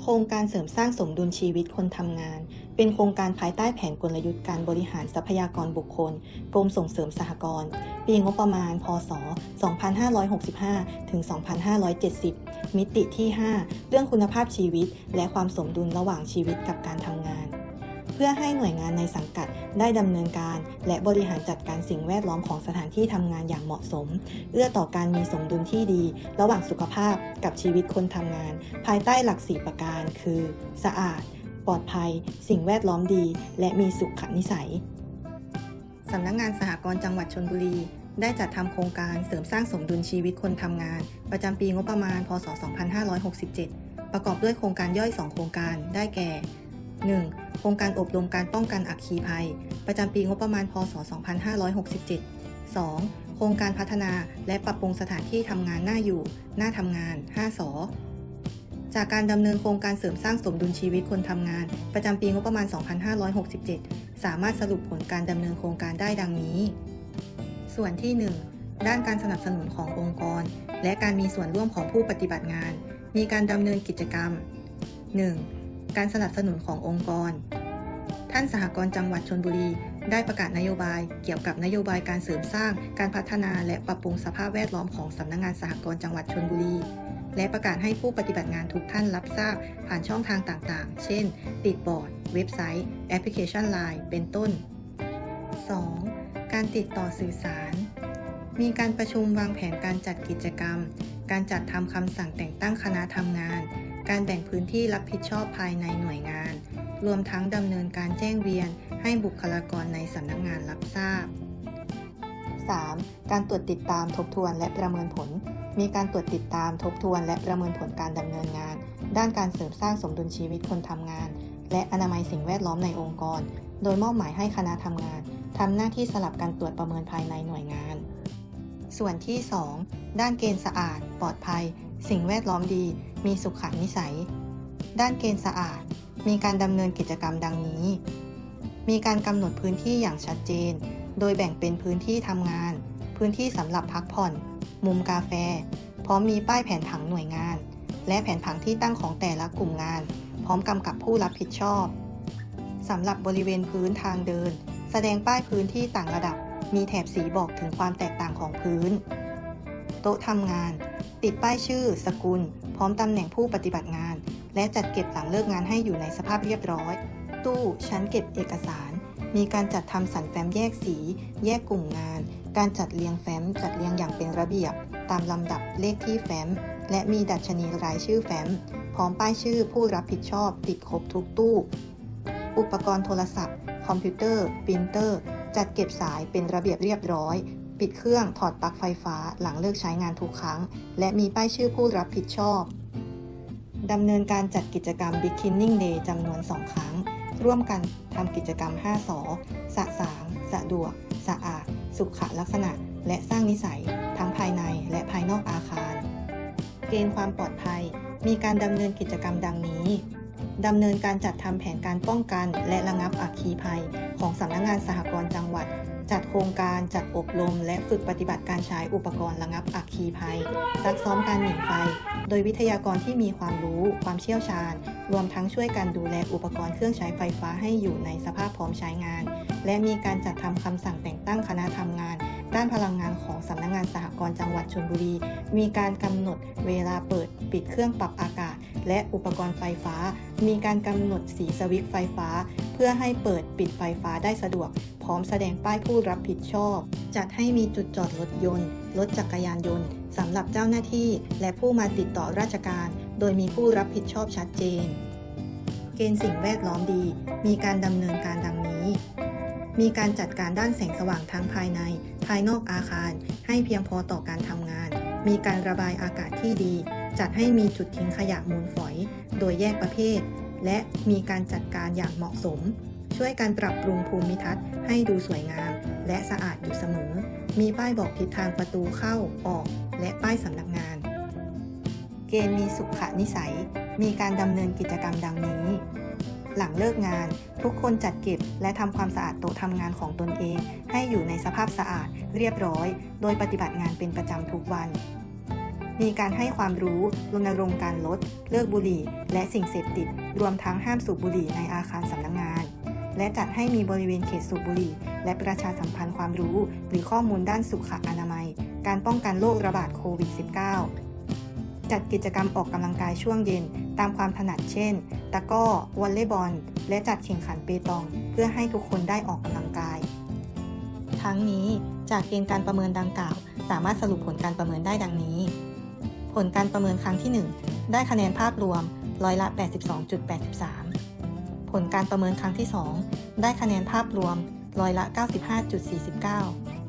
โครงการเสริมสร้างสมดุลชีวิตคนทำงาน เป็นโครงการภายใต้แผนกลยุทธ์การบริหารทรัพยากรบุคคล กรมส่งเสริมสหกรณ์ ปีงบประมาณ พศ 2565 ถึง 2570 มิติที่ 5 เรื่องคุณภาพชีวิต และความสมดุลระหว่างชีวิตกับการทำงาน พื่อให้หน่วยงานในสังกัดได้ดำเนินการ และบริหารจัดการสิ่งแวดล้อมของสถานที่ทำงานอย่างเหมาะสม เอื้อต่อการมีสมดุลที่ดี ระหว่างสุขภาพกับชีวิตคนทำงาน ภายใต้หลักสีประการ คือ สะอาด ปลอดภัย สิ่งแวดล้อมดี และมีสุขนิสัยสำนักงงานสหกรณ์จังหวัดชนบุรีได้จัดทำโครงการเสริมสร้างสมดุลชีวิตคนทำงาน ประจำปีงบประมาณ พศ 2567 ประกอบด้วยโครงการย่อย 2 โครงการ ได้แก่ 1. โครงการอบรมการป้องกันอัคคีภัย ประจำปีงบประมาณพศ 2567 2. โครงการพัฒนาและปรับปรุงสถานที่ทำงานหน้าอยู่หน้าทำงาน 5 ส จากการดำเนินโครงการเสริมสร้างสมดุลชีวิตคนทำงาน ประจำปีงบประมาณ 2567 สามารถสรุปผลการดำเนินโครงการได้ดังนี้ ส่วนที่ 1 ด้านการสนับสนุนขององค์กร และการมีส่วนร่วมของผู้ปฏิบัติงาน มีการดำเนินกิจกรรม 1. การสนับสนุนขององค์กร ท่านสหกรณ์จังหวัดชนบุรี ได้ประกาศนโยบายเกี่ยวกับนโยบายการเสริมสร้าง การพัฒนาและปรับปรุงสภาพแวดล้อมของสำนักงงานสหกรณ์จังหวัดชนบุรี และประกาศให้ผู้ปฏิบัติงานทุกท่านรับทราบ ผ่านช่องทางต่างๆ เช่น ติดบอร์ด เว็บไซต์ แอปพลิเคชัน Line เป็นต้น 2. การติดต่อสื่อสาร มีการประชุมวางแผนการจัดกิจกรรม การจัดทำคำสั่งแต่งตั้งคณะทำงาน การแบ่งพื้นที่รับผิดชอบภายในหน่วยงาน รวมทั้งดำเนินการแจ้งเวียนให้บุคลากรในสำนักงานรับทราบ 3. การตรวจติดตามทบทวนและประเมินผล มีการตรวจติดตามทบทวนและประเมินผลการดำเนินงาน ด้านการเสริมสร้างสมดุลชีวิตคนทำงาน และอนามัยสิ่งแวดล้อมในองค์กร โดยมอบหมายให้คณะทำงานทำหน้าที่สลับการตรวจประเมินภายในหน่วยงาน ส่วนที่ 2 ด้านเกณฑ์สะอาด ปลอดภัย สิ่งแวดล้อมดี มีสุขนิสัย ด้านเกณฑ์สะอาด มีการดำเนินกิจกรรมดังนี้ มีการกำหนดพื้นที่อย่างชัดเจน โดยแบ่งเป็นพื้นที่ทำงาน พื้นที่สำหรับพักผ่อน มุมกาแฟ พร้อมมีป้ายแผนผังหน่วยงาน และแผนผังที่ตั้งของแต่ละกลุ่มงาน พร้อมกำกับผู้รับผิดชอบสำหรับบริเวณพื้นทางเดิน แสดงป้ายพื้นที่ต่างระดับ มีแถบสีบอกถึงความแตกต่างของพื้น โต๊ะทำงาน ติดป้ายชื่อ สกุล พร้อมตำแหน่งผู้ปฏิบัติงาน และจัดเก็บหลังเลิกงานให้อยู่ในสภาพเรียบร้อย ตู้ชั้นเก็บเอกสาร มีการจัดทำสันแฟ้มแยกสี แยกกลุ่มงาน การจัดเรียงแฟ้ม จัดเรียงอย่างเป็นระเบียบ ตามลำดับเลขที่แฟ้ม และมีดัชนีรายชื่อแฟ้ม พร้อมป้ายชื่อผู้รับผิดชอบ ติดครบทุกตู้ อุปกรณ์โทรศัพท์ คอมพิวเตอร์ปรินเตอร์ จัดเก็บสายเป็นระเบียบเรียบร้อย ปิดเครื่องถอดปลั๊กไฟฟ้าหลังเลิกใช้งานทุกครั้ง และมีป้ายชื่อผู้รับผิดชอบดำเนินการจัดกิจกรรม Beginning Day จำนวน 2 ครั้ง ร่วมกันทำกิจกรรม 5 สอสะสาง สะดวก สะอาด สุขลักษณะ และสร้างนิสัย ทั้งภายในและภายนอกอาคาร เกณฑ์ความปลอดภัย มีการดำเนินกิจกรรมดังนี้ ดำเนินการจัดทำแผนการป้องกัน และระงับอัคคีภัย ของสำนักงงานสหกรณ์จังหวัด จัดโครงการจัดอบรม และฝึกปฏิบัติการใช้อุปกรณ์ระงับอัคคีภัย ซักซ้อมการหนีไฟ โดยวิทยากรที่มีความรู้ ความเชี่ยวชาญ รวมทั้งช่วยกันดูแลอุปกรณ์เครื่องใช้ไฟฟ้าให้อยู่ในสภาพพร้อมใช้งาน และมีการจัดทำคำสั่งแต่งตั้งคณะทำงานด้านพลังงานของสำนักงงานสหกรณ์จังหวัดชลบุรี มีการกำหนดเวลาเปิดปิดเครื่องปรับอากาศ และอุปกรณ์ไฟฟ้า มีการกำหนดสีสวิตช์ไฟฟ้า เพื่อให้เปิดปิดไฟฟ้าได้สะดวก พร้อมแสดงป้ายผู้รับผิดชอบ จัดให้มีจุดจอดรถยนต์ รถจักรยานยนต์สำหรับเจ้าหน้าที่ และผู้มาติดต่อราชการ โดยมีผู้รับผิดชอบชัดเจน เกณฑ์สิ่งแวดล้อมดี มีการดำเนินการดังนี้ มีการจัดการด้านแสงสว่างทั้งภายใน ภายนอกอาคาร ให้เพียงพอต่อการทำงาน มีการระบายอากาศที่ดี จัดให้มีจุดทิ้งขยะมูลฝอย โดยแยกประเภท และมีการจัดการอย่างเหมาะสม ช่วยการปรับปรุงภูมิทัศน์ให้ดูสวยงาม และสะอาดอยู่เสมอ มีป้ายบอกทิศทางประตูเข้าออก และป้ายสำนักงาน เกณฑ์มีสุขนิสัย มีการดำเนินกิจกรรมดังนี้ หลังเลิกงาน ทุกคนจัดเก็บและทำความสะอาดโต๊ะทำงานของตนเอง ให้อยู่ในสภาพสะอาดเรียบร้อย โดยปฏิบัติงานเป็นประจำทุกวัน มีการให้ความรู้รณรงค์การลด เลิกบุหรี่ และสิ่งเสพติด รวมทั้งห้ามสูบบุหรี่ในอาคารสำนักงาน และจัดให้มีบริเวณเขตสูบบุหรี่ และประชาสัมพันธ์ความรู้ หรือข้อมูลด้านสุขอนามัย การป้องกันโรคระบาดโควิด -19 จัดกิจกรรมออกกำลังกายช่วงเย็น ตามความถนัดเช่น ตะก้อ วอลเลย์บอล และจัดแข่งขันเปตอง เพื่อให้ทุกคนได้ออกกำลังกาย ทั้งนี้จากเกณฑ์การประเมินดังกล่าว สามารถสรุปผลการประเมินได้ดังนี้ ผลการประเมินครั้งที่ 1 ได้คะแนนภาพรวมร้อยละ 82.83 ผลการประเมินครั้งที่ 2 ได้คะแนนภาพรวมร้อยละ 95.49